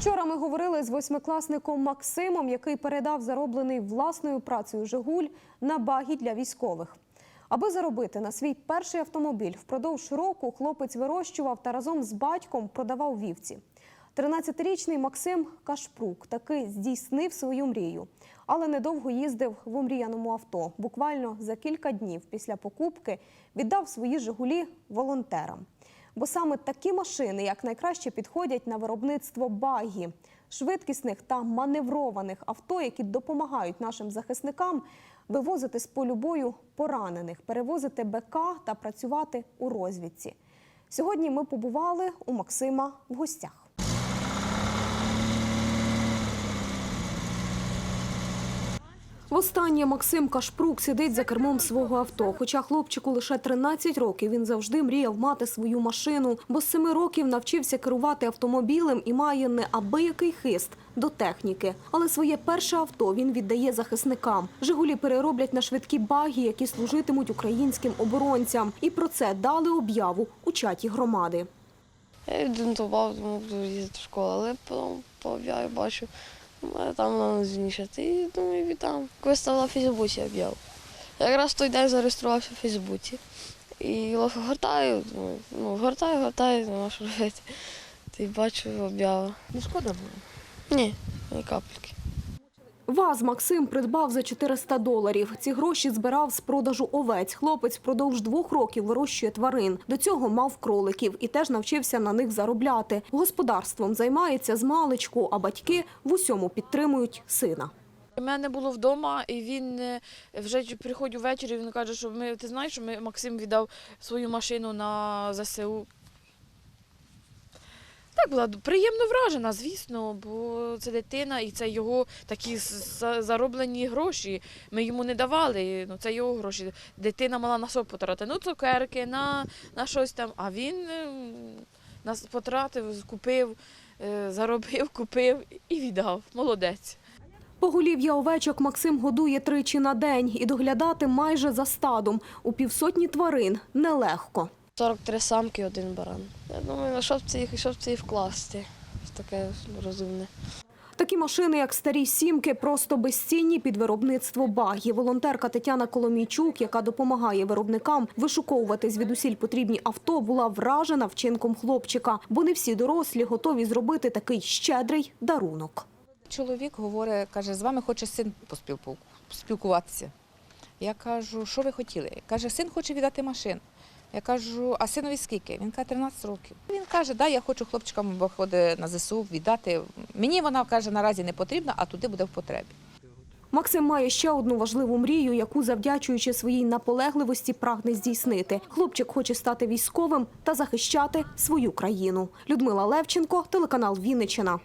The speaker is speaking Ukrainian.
Вчора ми говорили з восьмикласником Максимом, який передав зароблений власною працею Жигуль на багі для військових. Аби заробити на свій перший автомобіль, впродовж року хлопець вирощував та разом з батьком продавав вівці. 13-річний Максим Кашпрук таки здійснив свою мрію, але недовго їздив в омріяному авто. Буквально за кілька днів після покупки віддав свої Жигулі волонтерам. Бо саме такі машини як найкраще підходять на виробництво багі, швидкісних та маневрованих авто, які допомагають нашим захисникам вивозити з полю бою поранених, перевозити БК та працювати у розвідці. Сьогодні ми побували у Максима в гостях. Востаннє Максим Кашпрук сидить за кермом свого авто. Хоча хлопчику лише 13 років, він завжди мріяв мати свою машину, бо з 7 років навчився керувати автомобілем і має неабиякий хист до техніки. Але своє перше авто він віддає захисникам. Жигулі перероблять на швидкі баги, які служитимуть українським оборонцям. І про це дали об'яву у чаті громади. Я віддентував, думав, їздити в школу, але потім по бачу, там на звінішати. І думаю, вітам. Виставила в Фейсбуці об'яву. Якраз в той день зареєструвався в Фейсбуці. І гортаю, думаю, ну, гортаю, гортаю, нема що робити. Ти бачу об'яву. Не шкода було. Ні, ні капельки. ВАЗ Максим придбав за 400 доларів. Ці гроші збирав з продажу овець. Хлопець впродовж двох років вирощує тварин. До цього мав кроликів і теж навчився на них заробляти. Господарством займається з маличку, а батьки в усьому підтримують сина. У мене було вдома, і він е, вже приходив ввечері. Він каже, що ми ти знаєш, що ми Максим віддав свою машину на ЗСУ. Так була приємно вражена, звісно, бо це дитина і це його такі зароблені гроші. Ми йому не давали. Ну це його гроші. Дитина мала на що потратити. Ну, цукерки, на, на щось там. А він е, нас потратив, купив, е, заробив, купив і віддав. Молодець. Поголів'я овечок Максим годує тричі на день і доглядати майже за стадом. У півсотні тварин нелегко. 43 самки, один баран. Я думаю, на що б це їх, що б це їх вкласти? Таке розумне. Такі машини, як старі сімки, просто безцінні під виробництво багі. Волонтерка Тетяна Коломійчук, яка допомагає виробникам вишуковувати звідусіль потрібні авто, була вражена вчинком хлопчика, бо не всі дорослі готові зробити такий щедрий дарунок. Чоловік говорить, каже, з вами хоче син поспілкуватися. Я кажу, що ви хотіли? Каже, син хоче віддати машину. Я кажу, а синові скільки? Він каже, 13 років. Він каже, да, я хочу хлопчикам виходить на ЗСУ віддати. Мені вона каже, наразі не потрібна, а туди буде в потребі. Максим має ще одну важливу мрію, яку, завдячуючи своїй наполегливості, прагне здійснити. Хлопчик хоче стати військовим та захищати свою країну. Людмила Левченко, телеканал Вінниччина.